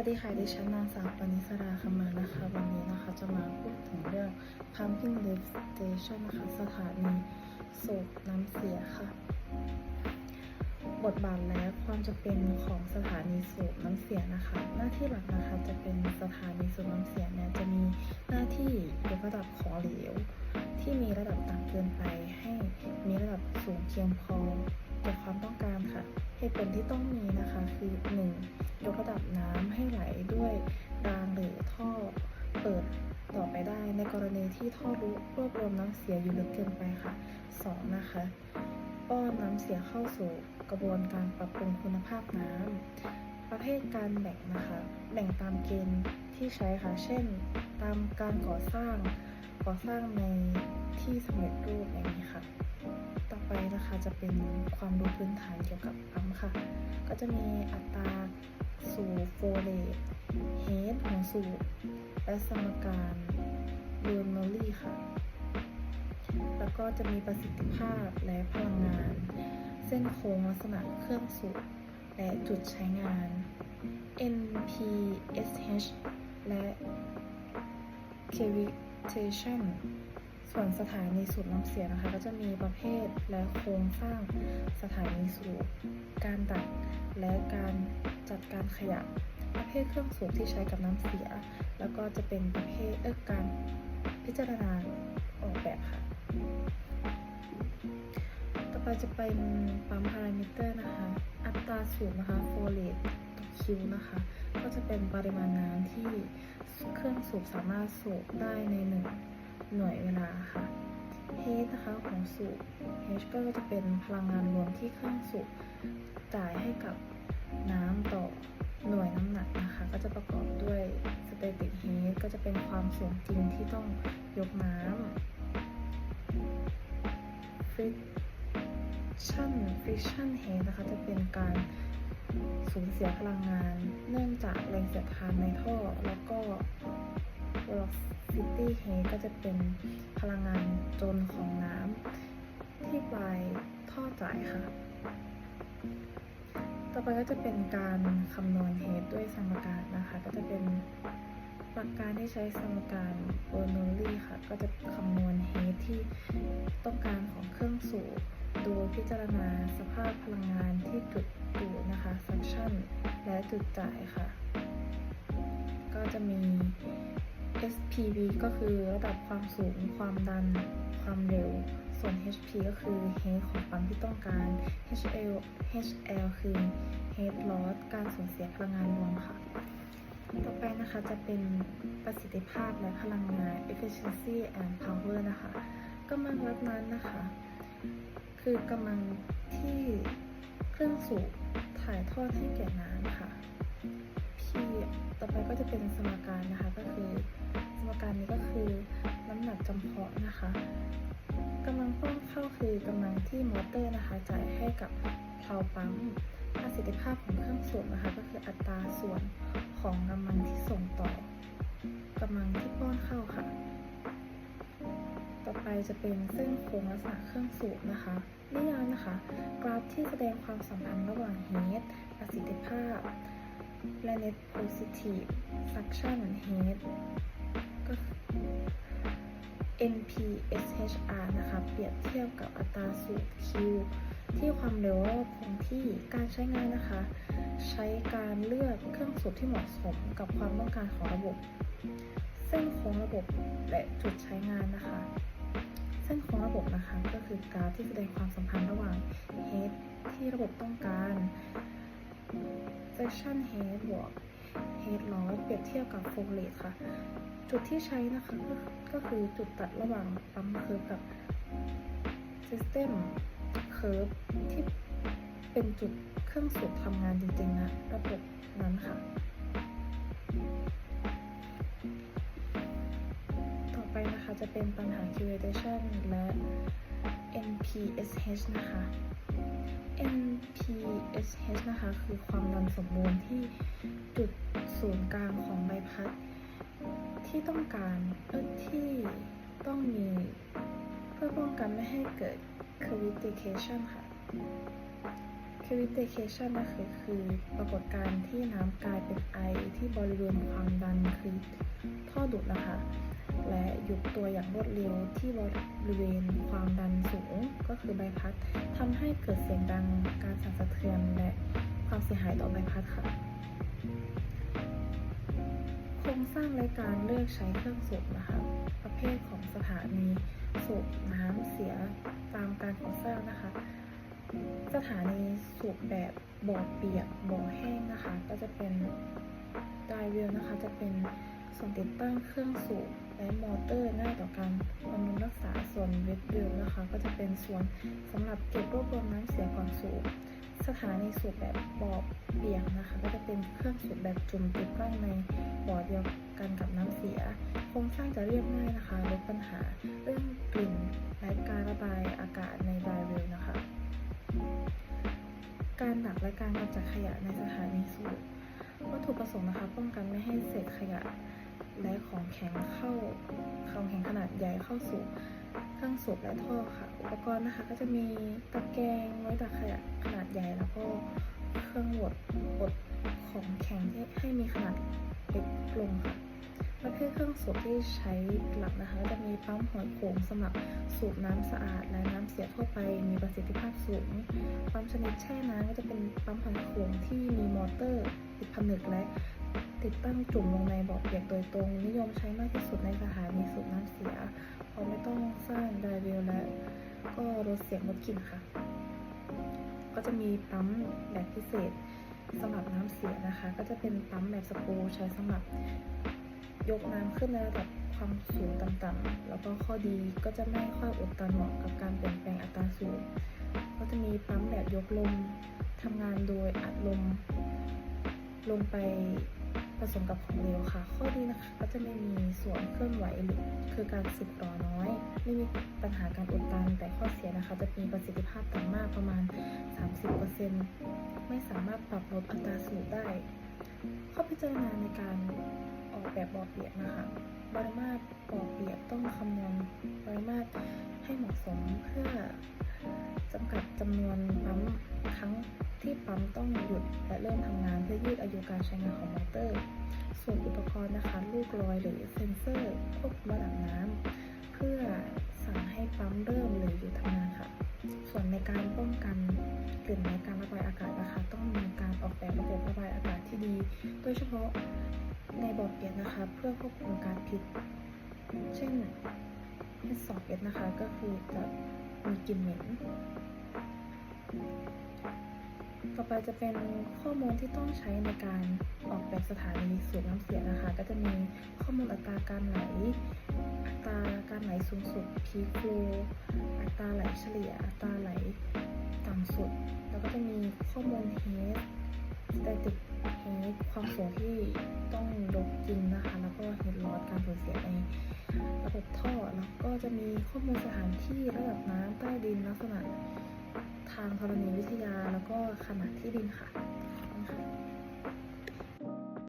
วัสดีค่ะดิฉันนางสาวปณิสราคำมานะคะ วันนี้นะคะจะมาพูดถึงเรื่อง Pumping Lift Station นะคะ สถานีสูบน้ำเสียค่ะ บทบาทและความจะเป็นของสถานีสูบน้ำเสียนะคะ หน้าที่หลักนะคะจะเป็นสถานีสูบน้ำเสียเนี่ยจะมีหน้าที่ยกระดับของเหลว ที่มีระดับต่ำเกินไป ให้มีระดับสูงเพียงพอต่อความต้องการค่ะเหตุผลที่ต้องมีนะคะคือ 1. ยกระดับ ที่ท่อรู้รวบรวมน้ำเสียอยู่ลึกเกินไปค่ะ 2. นะคะป้อนน้ำเสียเข้าสู่กระบวนการปรับปรุงคุณภาพน้ำประเภทการแบ่งนะคะ แบ่งตามเกณฑ์ที่ใช้ค่ะ เช่น ตามการก่อสร้าง ก่อสร้างในที่สำเร็จรูปอย่างนี้ค่ะ ต่อไปนะคะจะเป็นความรู้พื้นฐานเกี่ยวกับปั๊มค่ะ ก็จะมีอัตราสูบโฟเลตเฮดหัวสูบและสมการ เบอร์นอรี่ค่ะ แล้วก็จะมีประสิทธิภาพและพลังงาน เส้นโค้งลักษณะเครื่องสูบและจุดใช้งาน NPSH และ cavitation ส่วนสถานีสูบน้ำเสียนะคะ ก็จะมีประเภทและโครงสร้างสถานีสูบ การดัดและการจัดการขยะ ประเภทเครื่องสูบที่ใช้กับน้ำเสีย แล้วก็จะเป็นประเภทเออการ จารณาออกแบบค่ะ ต่อไปจะเป็นปั๊มพารามิเตอร์นะคะ อัตราสูบนะคะโฟเลตต่อคิวนะคะ ก็จะเป็นปริมาณน้ำที่เครื่องสูบสามารถสูบได้ในหนึ่งหน่วยเวลาค่ะ H นะคะของสูบ H ก็จะเป็นพลังงานรวมที่เครื่องสูบจ่ายให้กับน้ำต่อหน่วยน้ำหนักนะคะ ก็จะประกอบด้วย Static h e a ก็จะเป็นความสูงจริงที่ต้องยกน้ำ friction friction h e a นะคะจะเป็นการสูญเสียพลังงาน เนื่องจากแรงเสียดทานในท่อ แล้วก็ velocity head ก็จะเป็นพลังงานจนของน้ำที่ปลายท่อจ่ายค่ะ ต่อไปก็จะเป็นการคำนวณเฮดด้วยสมการนะคะ ก็จะเป็น หลักการที่ใช้สมการเบอร์นอรี่ค่ะ ก็จะคำนวณเฮดที่ต้องการของเครื่องสูบ โดยพิจารณาสภาพพลังงานที่จุดดูดนะคะ function และจุดจ่ายค่ะ ก็จะมี SPV ก็คือระดับความสูง ความดัน ความเร็ว ส่วน HP ก็คือ head ของปั๊มที่ต้องการ HL HL คือ head loss การสูญเสียพลังงานรวมค่ะ ต่อไปนะคะจะเป็นประสิทธิภาพและพลังงาน efficiency and power นะคะกำลังวัดนั้นนะคะ คือกำลังที่เครื่องสูบถ่ายทอดให้แก่น้ำค่ะ P ต่อไปก็จะเป็นสมการนะคะก็คือสมการนี้ก็คือน้ำหนักจำเพาะนะคะกำลังป้อนเข้าคือกำลังที่มอเตอร์นะคะจ่ายให้กับเพลาปั๊มประสิทธิภาพของเครื่องสูบนะคะก็คืออัตราส่วน ของกำลังที่ส่งต่อกำลังที่ป้อนเข้าค่ะ ต่อไปจะเป็นเส้นโค้งลักษณะเครื่องสูบนะคะนิยามนะคะ กราฟที่แสดงความสัมพันธ์ระหว่าง head ประสิทธิภาพ และ net positive suction head ก็ NPSHR นะคะ เปรียบเทียบกับอัตราสูบ Q ที่ความเร็วรอบคงที่การใช้งานนะคะ เลือกเครื่องสูบที่เหมาะสมกับความต้องการของระบบ เส้นโค้งระบบและจุดใช้งานนะคะ เส้นโค้งระบบนะคะก็คือกราฟที่แสดงความสัมพันธ์ระหว่าง head ที่ระบบต้องการ section head บวก head loss เปรียบเทียบกับ flow rate ค่ะ จุดที่ใช้นะคะก็ก็คือจุดตัดระหว่างปั๊มเคิร์ฟกับ system curve ที่เป็นจุด เครื่องสูบทำงานจริงๆนะระบบนั้นค่ะ ต่อไปนะคะจะเป็นปัญหา cavitation และ NPSH นะคะ NPSH นะคะคือความดันสมบูรณ์ที่จุดศูนย์กลางของใบพัด ที่ต้องการเออที่ต้องมี เพื่อป้องกันไม่ให้เกิด cavitation ค่ะ purification นะคือคือปรากฏการณ์ที่น้ำกลายเป็นไอที่บริเวณความดันคือท่อดูดนะคะ และหยุดตัวอย่างรวดเร็วที่บริเวณความดันสูงก็คือใบพัดทำให้เกิดเสียงดังการสั่นสะเทือนและความเสียหายต่อใบพัดค่ะ โครงสร้างและการเลือกใช้เครื่องสูบนะคะ ประเภทของสถานีสูบน้ำเสียตามการก่อสร้างนะคะ สถานีสูบแบบบ่อเปียกบ่อแห้งนะคะ ก็จะเป็นไดเวลนะคะ จะเป็นส่วนติดตั้งเครื่องสูบและมอเตอร์ง่ายต่อการบำรุงรักษาส่วนเวทเวลนะคะ ก็จะเป็นส่วนสำหรับเก็บรวบรวมน้ำเสียก่อนสูบสถานีสูบแบบบ่อเปียกนะคะ ก็จะเป็นเครื่องสูบแบบจุ่มติดตั้งในบ่อเดียวกันกับน้ำเสียโครงสร้างจะเรียบง่ายนะคะลดปัญหาเรื่อง การดักและกากำจัดขยะในสถานีสูบวัตถุประสงค์นะคะ ป้องกันไม่ให้เศษขยะและของแข็งเข้าของแข็งขนาดใหญ่เข้าสู่เครื่องสูบและท่อค่ะ อุปกรณ์นะคะก็จะมีตะแกรงไว้ตักขยะขนาดใหญ่แล้วก็เครื่องบดบดของแข็งให้มีขนาดเล็กลงค่ะ ประเภทเครื่องสูบที่ใช้หลักนะคะ จะมีปั๊มหัวโขงสำหรับสูบน้ำสะอาด และน้ำเสียทั่วไป มีประสิทธิภาพสูง ปั๊มชนิดแช่น้ำก็จะเป็นปั๊มหัวโขงที่มีมอเตอร์ติดผนึกและติดตั้งจุ่มลงในบ่อเปียกโดยตรง นิยมใช้มากที่สุดในสถานีสูบน้ำเสีย เพราะไม่ต้องสร้างไดเวลและก็ลดเสียงลดกลิ่นค่ะ ก็จะมีปั๊มแบบพิเศษสำหรับน้ำเสียนะคะ ก็จะเป็นปั๊มแบบสกรูใช้สำหรับ ยกน้ำขึ้นในระดับความสูงต่ำๆแล้วก็ข้อดีก็จะไม่ค่อยอุดตันเหมาะกับการเปลี่ยนแปลงอัตราสูบก็จะมีปั๊มแบบยกลมทำงานโดยอัดลมลงไปผสมกับของเหลวค่ะ ข้อดีนะคะก็จะไม่มีส่วนเคลื่อนไหวหรือคือการสึกหรอน้อย ไม่มีปัญหาการอุดตัน แต่ข้อเสียนะคะ จะมีประสิทธิภาพต่ำมากประมาณ 30%ไม่สามารถปรับลดอัตราสูบได้ ข้อพิจารณาในการ ออกแบบบ่อเปียกนะคะปริมาตรบ่อเปียกต้องคำนวณปริมาตรให้เหมาะสมเพื่อจำกัดจำนวนปั๊มครั้งที่ปั๊มต้องหยุดและเริ่มทำงานเพื่อยืดอายุการใช้งานของมอเตอร์ ส่วนอุปกรณ์นะคะลูกลอยหรือเซ็นเซอร์ควบคุมระดับน้ำเพื่อสั่งให้ปั๊มเริ่มหรือหยุดทำงานค่ะ ส่วนในการป้องกันกลิ่นและการระบายอากาศนะคะ ต้องมีการออกแบบระบบระบายอากาศที่ดี โดยเฉพาะ ในบ่อเปียกนะคะ เพื่อควบคุมการพิษเช่น H2S นะคะ ก็คือจะมีกลิ่นเหม็น ต่อไปจะเป็นข้อมูลที่ต้องใช้ในการออกแบบสถานีสูบน้ำเสียนะคะ ก็จะมีข้อมูลอัตราการไหล อัตราการไหลสูงสุด peak flow อัตราไหลเฉลี่ย อัตราไหลต่ำสุด แล้วก็จะมีข้อมูล head static head ความสูงที่ต้องยกจริงนะคะ แล้วก็เห็นลดการสูญเสียในระบบท่อ แล้วก็จะมีข้อมูลสถานที่ระดับน้ำใต้ดินลักษณะทางธรณีวิทยา แล้วก็ขนาดที่ดินค่ะขอบคุณค่ะ